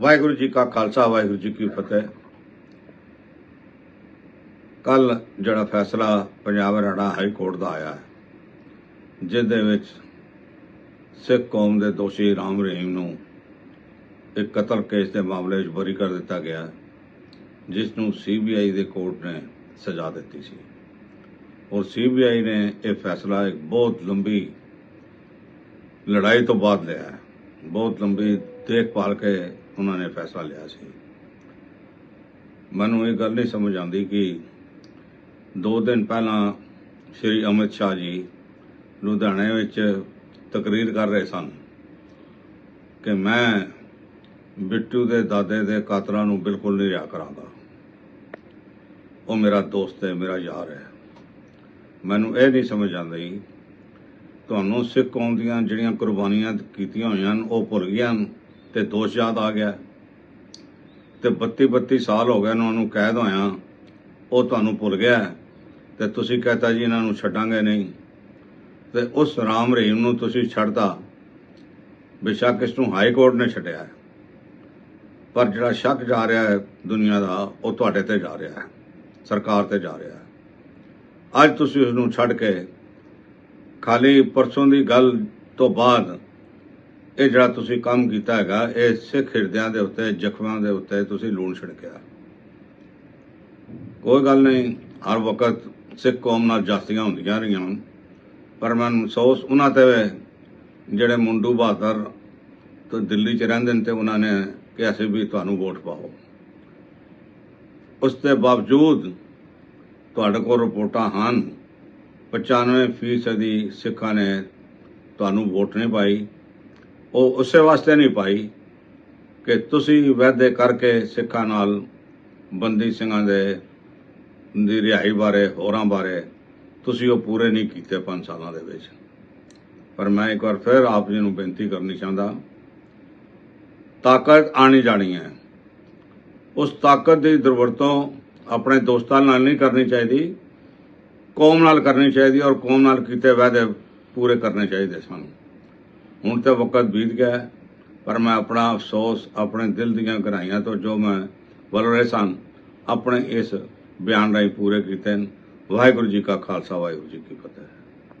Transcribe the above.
ਵਾਹਿਗੁਰੂ ਜੀ ਕਾ ਖਾਲਸਾ, ਵਾਹਿਗੁਰੂ ਜੀ ਕੀ ਫਤਿਹ। ਕੱਲ ਜਿਹੜਾ ਫੈਸਲਾ ਪੰਜਾਬ ਹਰਿਆਣਾ ਹਾਈ ਕੋਰਟ ਦਾ ਆਇਆ ਹੈ, ਜਿਸ ਦੇ ਵਿੱਚ ਸਿੱਖ ਕੌਮ ਦੇ ਦੋਸ਼ੀ ਰਾਮ ਰਹੀਮ ਨੂੰ ਇੱਕ ਕਤਲ ਕੇਸ ਦੇ ਮਾਮਲੇ 'ਚ ਬਰੀ ਕਰ ਦਿੱਤਾ ਗਿਆ ਜਿਸ ਨੂੰ ਸੀਬੀਆਈ ਦੇ ਕੋਰਟ ਨੇ ਸਜ਼ਾ ਦਿੱਤੀ ਸੀ। ਔਰ ਸੀਬੀਆਈ ਨੇ ਇਹ ਫੈਸਲਾ ਇੱਕ ਬਹੁਤ ਲੰਬੀ ਲੜਾਈ ਤੋਂ ਬਾਅਦ ਲਿਆ ਬਹੁਤ ਲੰਬੀ ਦੇਖਭਾਲ ਕੇ ਉਹਨਾਂ ਨੇ ਫੈਸਲਾ ਲਿਆ ਸੀ। ਮੈਨੂੰ ਇਹ ਗੱਲ ਨਹੀਂ ਸਮਝ ਆਉਂਦੀ ਕਿ ਦੋ ਦਿਨ ਪਹਿਲਾਂ ਸ਼੍ਰੀ ਅਮਿਤ ਸ਼ਾਹ ਜੀ ਲੁਧਿਆਣੇ ਵਿੱਚ ਤਕਰੀਰ ਕਰ ਰਹੇ ਸਨ ਕਿ ਮੈਂ ਬਿੱਟੂ ਦੇ ਦਾਦੇ ਦੇ ਕਾਤਲਾਂ ਨੂੰ ਬਿਲਕੁਲ ਨਹੀਂ ਰਿਹਾ ਕਰਾਂਗਾ। ਉਹ ਮੇਰਾ ਦੋਸਤ ਹੈ, ਮੇਰਾ ਯਾਰ ਹੈ। ਮੈਨੂੰ ਇਹ ਨਹੀਂ ਸਮਝ ਆਉਂਦੀ, ਤੁਹਾਨੂੰ ਸਿੱਖ ਕੌਮ ਦੀਆਂ ਜਿਹੜੀਆਂ ਕੁਰਬਾਨੀਆਂ ਕੀਤੀਆਂ ਹੋਈਆਂ ਹਨ, ਉਹ ਭੁੱਲ ਗਈਆਂ ਹਨ। ਤੇ ਦੋਸ਼ ਯਾਦ ਆ ਗਿਆ। ਤੇ 32 32 ਸਾਲ ਹੋ ਗਏ ਉਹਨਾਂ ਨੂੰ ਕੈਦ ਹੋਇਆ। ਉਹ ਤੁਹਾਨੂੰ ਭੁੱਲ ਗਿਆ ਹੈ। ਤੇ ਤੁਸੀਂ ਕਹਤਾ ਜੀ ਇਹਨਾਂ ਨੂੰ ਛੱਡਾਂਗੇ ਨਹੀਂ। ਤੇ ਉਸ ਰਾਮ ਰਹੀਮ ਨੂੰ ਤੁਸੀਂ ਛੱਡਦਾ ਬੇਸ਼ੱਕ ਇਸ ਨੂੰ ਹਾਈ ਕੋਰਟ ਨੇ ਛੱਡਿਆ ਪਰ ਜਿਹੜਾ ਸ਼ੱਕ ਜਾ ਰਿਹਾ ਹੈ ਦੁਨੀਆ ਦਾ, ਉਹ ਤੁਹਾਡੇ ਤੇ ਜਾ ਰਿਹਾ ਹੈ। ਸਰਕਾਰ ਤੇ ਜਾ ਰਿਹਾ ਹੈ। ਅੱਜ ਤੁਸੀਂ ਉਸ ਨੂੰ ਛੱਡ ਕੇ, ਖਾਲੀ ਪਰਸੋਂ ਦੀ ਗੱਲ ਤੋਂ ਬਾਅਦ ਇਹ ਜਿਹੜਾ ਤੁਸੀਂ ਕੰਮ ਕੀਤਾ ਹੈਗਾ, ਇਹ ਸਿੱਖ ਹਿਰਦਿਆਂ ਦੇ ਉੱਤੇ, ਜ਼ਖਮਾਂ ਦੇ ਉੱਤੇ ਤੁਸੀਂ ਲੂਣ ਛਿੜਕਿਆ। ਕੋਈ ਗੱਲ ਨਹੀਂ, ਹਰ ਵਕਤ ਸਿੱਖ ਕੌਮ ਨਾਲ ਜਾਸਤੀਆਂ ਹੁੰਦੀਆਂ ਰਹੀਆਂ ਹਨ। ਪਰ ਮੈਂ ਅਫਸੋਸ ਉਹਨਾਂ ਤੇ ਜਿਹੜੇ ਮੁੰਡੂ ਬਹਾਦਰ ਤੋਂ ਦਿੱਲੀ 'ਚ ਰਹਿੰਦੇ ਨੇ ਤੇ ਉਹਨਾਂ ਨੇ ਕਿਹਾ ਸੀ ਵੀ ਤੁਹਾਨੂੰ ਵੋਟ ਪਾਓ। ਉਸ ਦੇ ਬਾਵਜੂਦ ਤੁਹਾਡੇ ਕੋਲ ਰਿਪੋਰਟਾਂ ਹਨ। 95% ਫੀਸਦੀ ਸਿੱਖਾਂ ਨੇ ਤੁਹਾਨੂੰ ਵੋਟ ਨਹੀਂ ਪਾਈ। ਉਹ ਉਸੇ ਵਾਸਤੇ ਨਹੀਂ ਪਾਈ ਕਿ ਤੁਸੀਂ ਵਾਅਦੇ ਕਰਕੇ ਸਿੱਖਾਂ ਨਾਲ ਬੰਦੀ ਸਿੰਘਾਂ ਦੇ, ਦੀ ਰਿਹਾਈ ਬਾਰੇ, ਹੋਰਾਂ ਬਾਰੇ ਤੁਸੀਂ ਉਹ ਪੂਰੇ ਨਹੀਂ ਕੀਤੇ 5 ਸਾਲਾਂ ਦੇ ਵਿੱਚ। ਪਰ ਮੈਂ ਇੱਕ ਵਾਰ ਫਿਰ ਆਪ ਜੀ ਨੂੰ ਬੇਨਤੀ ਕਰਨੀ ਚਾਹੁੰਦਾ, ਤਾਕਤ ਆਣੀ ਜਾਣੀ ਹੈ। ਉਸ ਤਾਕਤ ਦੀ ਦੁਰਵਰਤੋਂ ਆਪਣੇ ਦੋਸਤਾਂ ਨਾਲ ਨਹੀਂ ਕਰਨੀ ਚਾਹੀਦੀ, ਕੌਮ ਨਾਲ ਕਰਨੀ ਚਾਹੀਦੀ ਔਰ ਕੌਮ ਨਾਲ ਕੀਤੇ ਵਾਅਦੇ ਪੂਰੇ ਕਰਨੇ ਚਾਹੀਦੇ ਸਾਨੂੰ। ਹੁਣ ਤਾਂ ਵਕਤ ਬੀਤ ਗਿਆ ਪਰ ਮੈਂ ਆਪਣਾ ਅਫਸੋਸ ਆਪਣੇ ਦਿਲ ਦੀਆਂ ਗਹਿਰਾਈਆਂ ਤੋਂ ਜੋ ਮੈਂ ਬੋਲ ਰਹੇ ਸਨ, ਆਪਣੇ ਇਸ ਬਿਆਨ ਰਾਹੀਂ ਪੂਰੇ ਕੀਤੇ ਨੇ ਵਾਹਿਗੁਰੂ ਜੀ ਕਾ ਖਾਲਸਾ, ਵਾਹਿਗੁਰੂ ਜੀ ਕੀ ਫਤਿਹ।